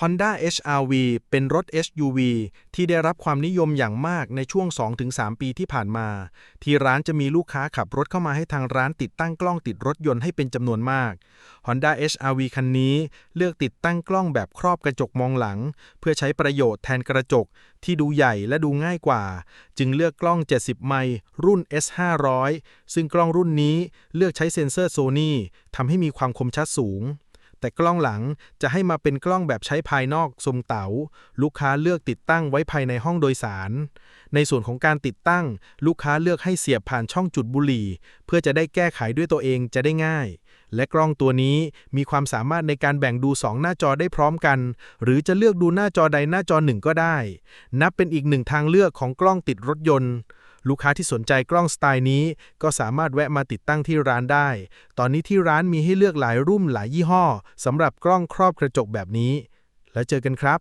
Honda HR-V เป็นรถ SUV ที่ได้รับความนิยมอย่างมากในช่วง 2-3 ปีที่ผ่านมา ที่ร้านจะมีลูกค้าขับรถเข้ามาให้ทางร้านติดตั้งกล้องติดรถยนต์ให้เป็นจำนวนมาก Honda HR-V คันนี้เลือกติดตั้งกล้องแบบครอบกระจกมองหลัง เพื่อใช้ประโยชน์แทนกระจก ที่ดูใหญ่และดูง่ายกว่า จึงเลือกกล้อง 70 ไมล์รุ่น S500 ซึ่งกล้องรุ่นนี้เลือกใช้เซ็นเซอร์ Sony ทำให้มีความคมชัดสูง แต่กล้องหลังจะให้มาเป็นกล้องแบบใช้ภายนอกทรงเต๋า ลูกค้าเลือกติดตั้งไว้ภายในห้องโดยสาร ในส่วนของการติดตั้ง ลูกค้าเลือกให้เสียบผ่านช่องจุดบุหรี่ เพื่อจะได้แก้ไขด้วยตัวเองจะได้ง่าย และกล้องตัวนี้มีความสามารถในการแบ่งดู 2 หน้าจอได้พร้อมกัน หรือจะเลือกดูหน้าจอใดหน้าจอหนึ่งก็ได้ นับเป็นอีกหนึ่งทางเลือกของกล้องติดรถยนต์ ลูกค้าที่สนใจกล้องสไตล์นี้ ก็สามารถแวะมาติดตั้งที่ร้านได้ ตอนนี้ที่ร้านมีให้เลือกหลายรุ่มหลายยี่ห้อสำหรับกล้องครอบกระจกแบบนี้ แล้วเจอกันครับ